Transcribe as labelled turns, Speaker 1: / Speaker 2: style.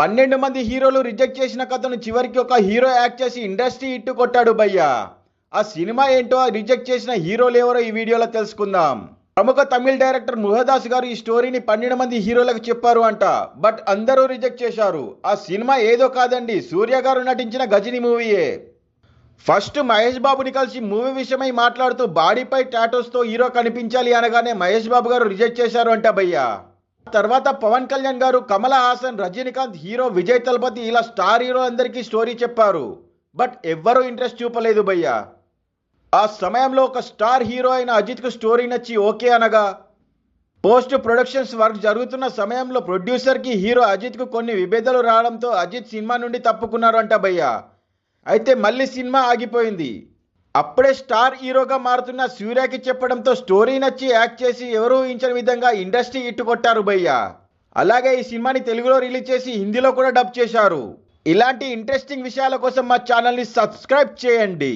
Speaker 1: పన్నెండు మంది హీరోలు రిజెక్ట్ చేసిన కథను చివరికి ఒక హీరో యాక్ట్ చేసి ఇండస్ట్రీ ఇట్టు కొట్టాడు భయ్యా. ఆ సినిమా ఏంటో రిజెక్ట్ చేసిన హీరోలు ఎవరో ఈ వీడియోలో తెలుసుకుందాం. ప్రముఖ తమిళ డైరెక్టర్ ముహదాస్ గారు ఈ స్టోరీని పన్నెండు మంది హీరోలకు చెప్పారు అంట. బట్ అందరూ రిజెక్ట్ చేశారు. ఆ సినిమా ఏదో కాదండి. సూర్య గారు నటించిన గజిని మూవీయే. ఫస్ట్ మహేష్ బాబుని కలిసి మూవీ విషయమై మాట్లాడుతూ బాడీపై టాటోస్తో హీరో కనిపించాలి అనగానే మహేష్ బాబు గారు రిజెక్ట్ చేశారు అంట భయ్యా. తర్వాత పవన్ కళ్యాణ్ గారు కమల హాసన్ రజనీకాంత్ హీరో విజయ్ తలపతి ఇలా స్టార్ హీరో అందరికీ స్టోరీ చెప్పారు. బట్ ఎవ్వరూ ఇంట్రెస్ట్ చూపలేదు భయ్యా. ఆ సమయంలో ఒక స్టార్ హీరో అయిన అజిత్కు స్టోరీ నచ్చి ఓకే అనగా పోస్ట్ ప్రొడక్షన్స్ వర్క్ జరుగుతున్న సమయంలో ప్రొడ్యూసర్కి హీరో అజిత్కు కొన్ని విభేదాలు రావడంతో అజిత్ సినిమా నుండి తప్పుకున్నారు అంట భయ్యా. అయితే మళ్ళీ సినిమా ఆగిపోయింది. అప్పుడే స్టార్ హీరోగా మారుతున్న సూర్యకి చెప్పడంతో స్టోరీ నచ్చి యాక్ట్ చేసి ఎవరూ ఊహించని విధంగా ఇండస్ట్రీ ఇట్టుకొట్టారు భయ్య. అలాగే ఈ సినిమాని తెలుగులో రిలీజ్ చేసి హిందీలో కూడా డబ్ చేశారు. ఇలాంటి ఇంట్రెస్టింగ్ విషయాల కోసం మా ఛానల్ని సబ్స్క్రైబ్ చేయండి.